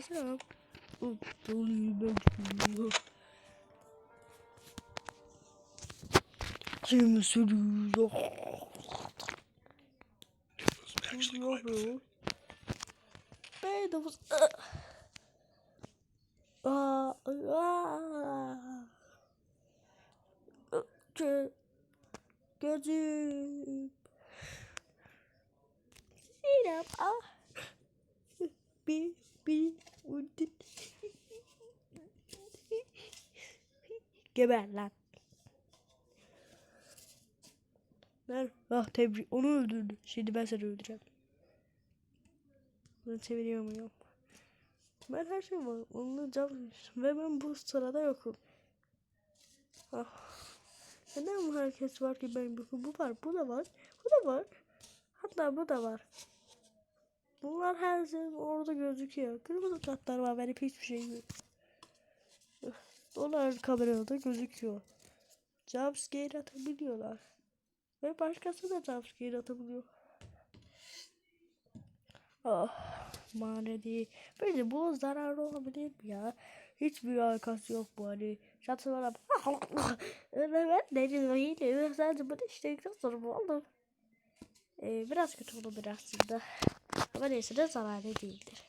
sana aptalıyım ben. Kim sürüyor? Yapıyor? Ben de bu... Aa, aa. Gö gözüm. Sinem ah. Bir bir. Geber lan. Ben ah tebrik onu öldürdü. Şimdi ben seni öldüreceğim. Ben seviniyor muyum? Ben her şey var. Onunla can ve ben bu sırada yokum. Ah. Neden bu herkes var ki ben yokum? Bu var, bu da var, bu da var. Hatta bu da var. Bunlar her şey orada gözüküyor. Kırmızı çatlar var, benim hiçbir şeyim yok. Onlar kamerada gözüküyor. Jumpscare atabiliyorlar. Ve başkası da jumpscare atabiliyor. Ah, manevi. Bence bu zararlı olabilir mi ya? Hiçbir alakası yok bu hani. Şatı bana ben dedim yine sadece bunu işledikten sonra bu oldu. Ee, biraz kötü olabilir aslında. Ama neyse de zararlı değildir.